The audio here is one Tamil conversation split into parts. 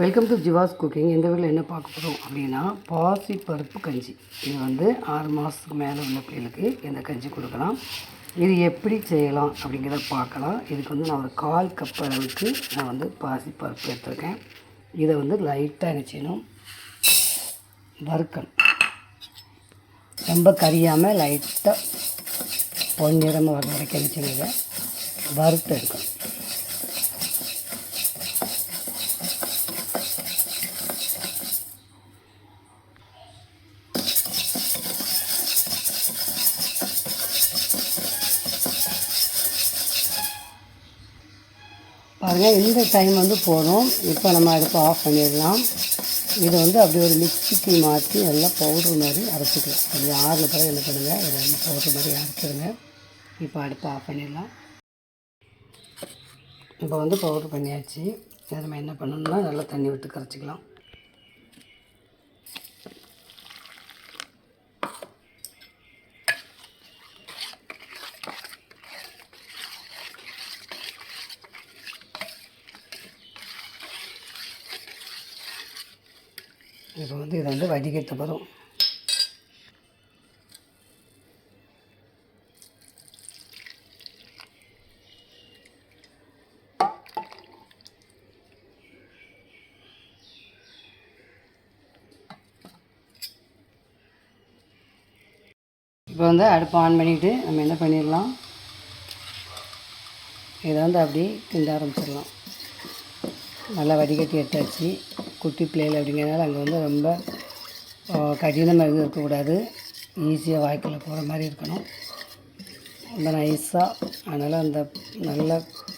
வெல்கம் டு ஜிவாஸ் குக்கிங் இந்த வீட்டில் என்ன பார்க்க போகிறோம் அப்படின்னா பாசி பருப்பு கஞ்சி. இது வந்து ஆறு மாதத்துக்கு மேலே உள்ள பிள்ளைகளுக்கு இந்த கஞ்சி கொடுக்கலாம். இது எப்படி செய்யலாம் அப்படிங்கிறத பார்க்கலாம். இதுக்கு வந்து நான் ஒரு கால் கப் அளவுக்கு நான் வந்து பாசி பருப்பு எடுத்துருக்கேன். இதை வந்து லைட்டாக என்ன வறுக்கணும். ரொம்ப கறியாமல் லைட்டாக பொன்னிறமாக வர வரைக்கும் நினச்சினதை வறுத்து எடுக்கணும். பாருங்கள் இந்த டைம் வந்து போதும். இப்போ நம்ம அடுப்பு ஆஃப் பண்ணிடலாம். இதை வந்து அப்படி ஒரு மிக்சிக்கு மாற்றி நல்லா பவுட்ரு மாதிரி அரைச்சிக்கலாம். கொஞ்சம் ஆறுல பிறகு என்ன பண்ணுங்கள் இதை வந்து பவுட்ரு மாதிரி அரைச்சிடுங்க. இப்போ அடுப்பு ஆஃப் பண்ணிடலாம். இப்போ வந்து பவுட்ரு பண்ணியாச்சு. இதை நம்ம என்ன பண்ணணும்னா நல்லா தண்ணி விட்டு கரைச்சிக்கலாம். இப்போ வந்து இதை வந்து வடிகட்ட போகிறோம் இப்போ வந்து அடுப்பு ஆன் பண்ணிவிட்டு நம்ம என்ன பண்ணிடலாம்? இதை வந்து அப்படி கிண்ட ஆரம்பிச்சிடலாம். நல்லா வடிகட்டி எடுத்தாச்சு. குட்டி பிள்ளைகள் அப்படிங்கிறதுனால அங்கே வந்து ரொம்ப கடினமாக எதுவும் இருக்கக்கூடாது. ஈஸியாக வாய்க்கில் போகிற மாதிரி இருக்கணும். ரொம்ப நைஸாக அதனால் அந்த நல்லா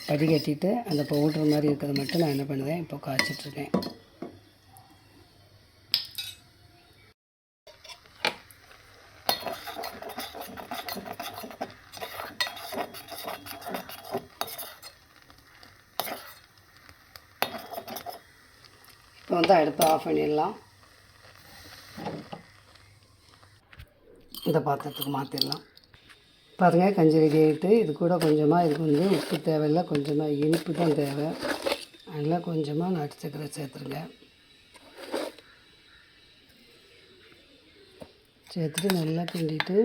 வடிகட்டிட்டு அந்த பவுட்ரு மாதிரி இருக்கிறத மட்டும் நான் என்ன பண்ணுவேன் இப்போ காய்ச்சிட்ருக்கேன் இப்போ வந்து அடுப்பை ஆஃப் பண்ணிடலாம். இந்த பாத்திரத்துக்கு மாற்றிடலாம் பாருங்கள் கஞ்சி ரெடி ஆகிட்டு இது கூட கொஞ்சமாக இதுக்கு வந்து உப்பு தேவையில்லை கொஞ்சமாக இனிப்பு தான் தேவை. அதனால் கொஞ்சமாக நாட்டு சக்கரை சேர்த்துருங்க. சேர்த்துட்டு நல்லா கிண்டிட்டு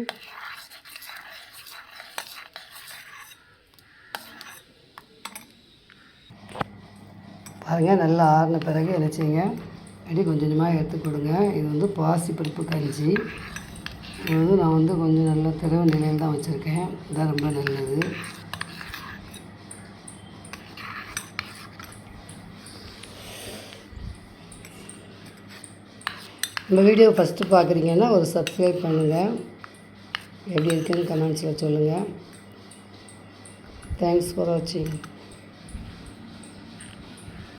பாருங்கள் நல்லா ஆறின பிறகு என்ன செய்யுங்க? அப்படி கொஞ்சம் கொஞ்சமாக எடுத்து கொடுங்க. இது வந்து பாசி பருப்பு கஞ்சி. இது வந்து நான் வந்து கொஞ்சம் நல்ல திறவு நிலையில் தான் வச்சுருக்கேன். இதான் ரொம்ப நல்லது. இந்த வீடியோ ஃபஸ்ட்டு பார்க்குறீங்கன்னா ஒரு சப்ஸ்கிரைப் பண்ணுங்கள் எப்படி இருக்குன்னு கமெண்ட்ஸில் சொல்லுங்கள் தேங்க்ஸ் ஃபார் வாட்சிங்